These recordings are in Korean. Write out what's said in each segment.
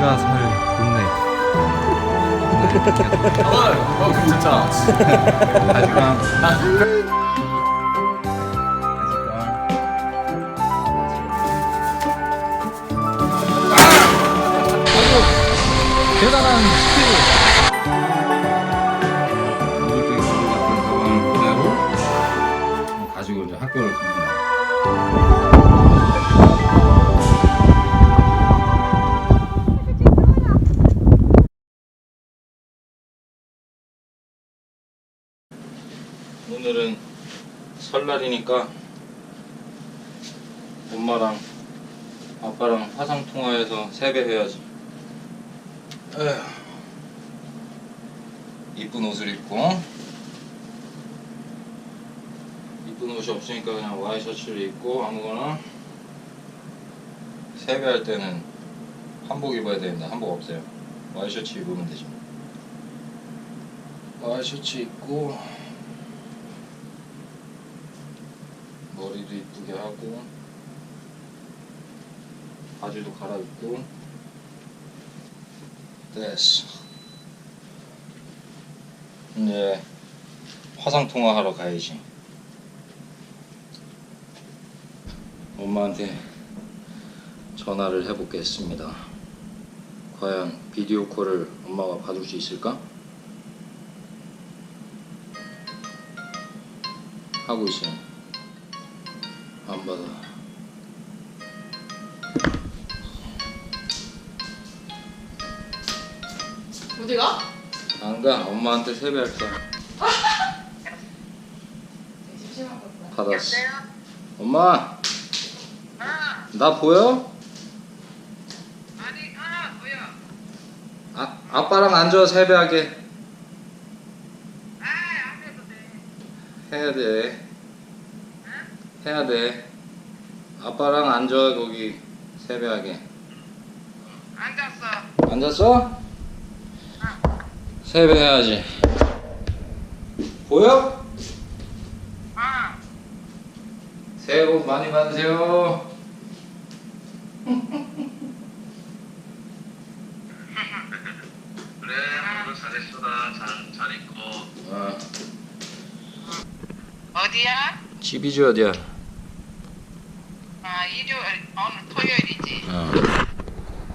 내가 살 동네. 어, 어 괜찮다. 아직은 대단한 스킬. 이렇게 같은 가방을 그대로 가지고 이제 학교를 갑니다. 설날이니까 엄마랑 아빠랑 화상 통화해서 세배해야지. 이쁜 옷을 입고 이쁜 옷이 없으니까 그냥 와이셔츠를 입고 아무거나 세배할 때는 한복 입어야 되는데 한복 없어요. 와이셔츠 입으면 되죠. 와이셔츠 입고 머리도 이쁘게 하고 바지도 갈아입고. 됐어. 이제 화상 통화 하러 가야지. 엄마한테 전화를 해보겠습니다. 과연 비디오 콜을 엄마가 받을 수 있을까? 하고 있어요 안 받아. 어디 가? 안 가. 엄마한테 세배할 거야. 심심한 거구나. 받았어. 엄마, 나 보여? 아니, 아, 뭐야? 아, 아빠랑 앉아 세배하게. 아, 안 해도 돼. 해야 돼. 해야 돼. 아빠랑 앉아 거기 세배하게. 앉았어. 앉았어? 세배해야지. 보여? 아, 새해 복 많이 받으세요. 그래, 오늘 잘했어다. 잘, 잘 있고. 어. 어디야? 집이지 어디야? 아, 일요일, 오늘 토요일이지. 어.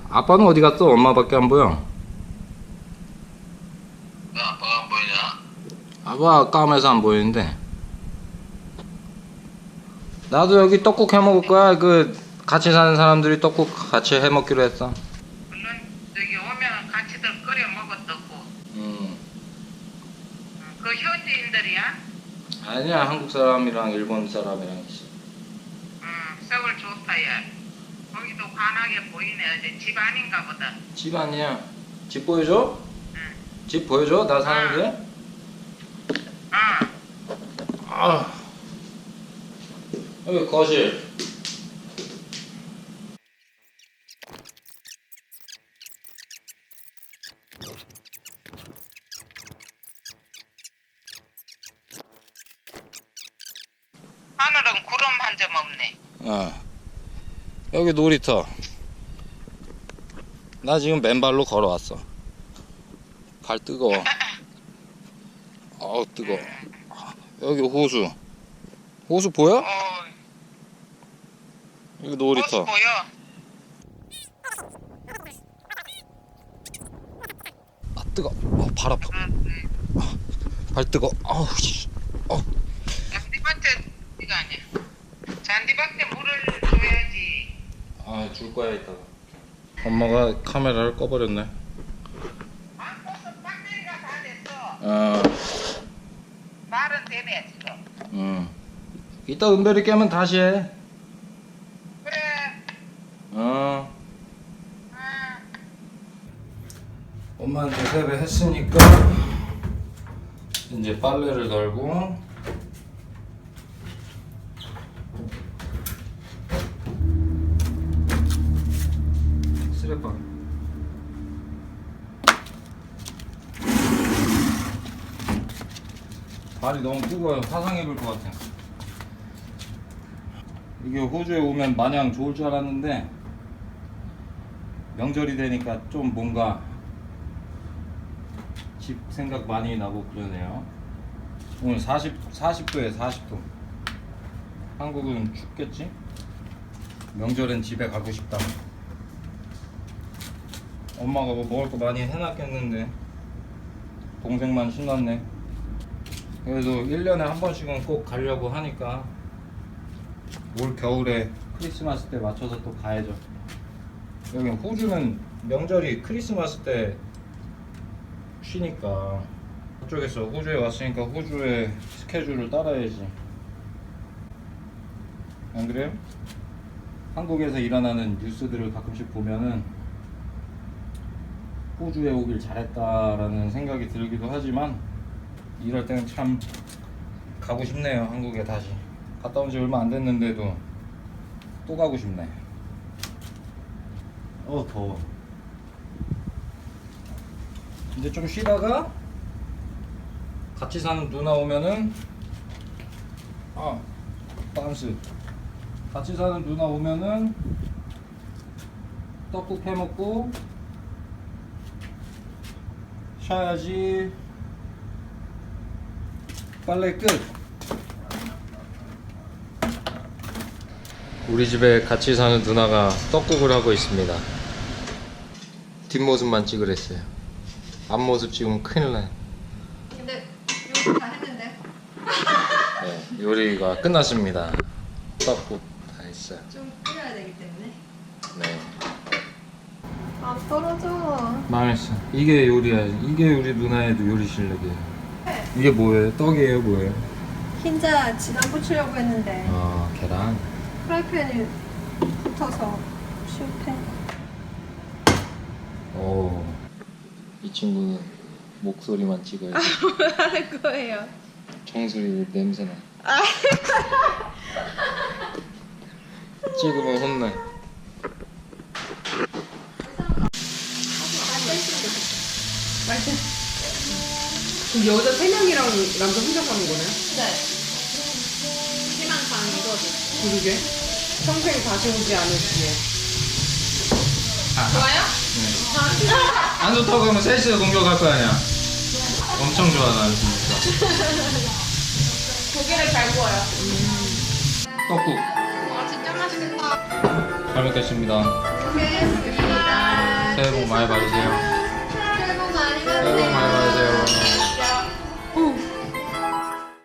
아빠는 어디 갔어? 엄마밖에 안 보여. 왜 아빠가 안 보이냐? 아빠 까매서 안 보이는데. 나도 여기 떡국 해 먹을 거야. 그 같이 사는 사람들이 떡국 같이 해 먹기로 했어. 물론, 여기 오면 같이들 끓여 먹었다고. 음. 그 현지인들이야? 아니야 한국 사람이랑 일본 사람이랑 있어. 응, 서울 좋다, 야. 거기도 환하게 보이네. 어제 집 아닌가 보다. 집 아니야. 집 보여줘? 응. 집 보여줘? 나 사는데? 아, 아. 여기 거실. 하늘은 구름 한 점 없네. 어. 여기 놀이터. 나 지금 맨발로 걸어왔어. 발 뜨거워. 어우 뜨거. 여기 호수. 호수 보여? 어, 여기 놀이터. 보여? 아 뜨거. 어, 발 아파. 응, 발 뜨거. 아우 씨. 어. 잔디밭에 이거 아니야. 잔디밭에 물을 줘야지. 아줄 거야 이따가. 엄마가 카메라를 꺼버렸네. 아, 다 됐어. 어. 말은 되네 지금. 응. 이따 은별이 깨면 다시 해. 그래. 어. 아, 엄마한테 세배했으니까 이제 빨래를 덜고 발이 너무 뜨거워요 화상 입을 것 같아 이게 호주에 오면 마냥 좋을 줄 알았는데 명절이 되니까 좀 뭔가 집 생각 많이 나고 그러네요. 오늘 40 40도에 40도. 한국은 춥겠지? 명절엔 집에 가고 싶다. 엄마가 뭐 먹을 거 많이 해놨겠는데 동생만 신났네. 그래도 1년에 한 번씩은 꼭 가려고 하니까 올 겨울에 크리스마스 때 맞춰서 또 가야죠. 여기 호주는 명절이 크리스마스 때 쉬니까 그쪽에서 호주에 왔으니까 호주의 스케줄을 따라야지. 안 그래요? 한국에서 일어나는 뉴스들을 가끔씩 보면은 호주에 오길 잘했다라는 생각이 들기도 하지만 이럴 때는 참 가고 싶네요 한국에 다시. 갔다 온 지 얼마 안 됐는데도 또 가고 싶네. 어 더워. 이제 좀 쉬다가 같이 사는 누나 오면은 아 바운스. 같이 사는 누나 오면은 떡국 해먹고 쉬어야지 빨래 끝. 우리 집에 같이 사는 누나가 떡국을 하고 있습니다. 뒷모습만 찍으랬어요. 앞모습 찍으면 큰일 나요. 근데 요리 다 했는데? 네, 요리가 끝났습니다. 떡국 다 했어요. 좀 끓여야 되기 때문에? 네. 안 떨어져. 망했어. 이게 요리야. 이게 우리 누나의도 요리 실력이에요 이게 뭐예요? 떡이에요 뭐예요? 흰자 지단 붙이려고 했는데 아 계란 프라이팬이 붙어서 실패 오. 이 친구는 목소리만 찍어요. 하는 거예요 청소리 냄새나. 찍으면 혼나. 그럼 여자 3명이랑 남자 혼자 사는 거네? 네 희망상 이거지 그러게. 평생 다시 오지 않을 기회. 좋아요? 안 좋다고 하면 셋이서 공격할 거 아니야. 엄청 좋아 나 진짜. 고기를 잘 구워요 떡국 와 진짜 맛있겠다 잘 먹겠습니다. 먹겠습니다 새해 복 많이 받으세요. 새해 복 많이 새해 복 많이 받으세요 받으세요.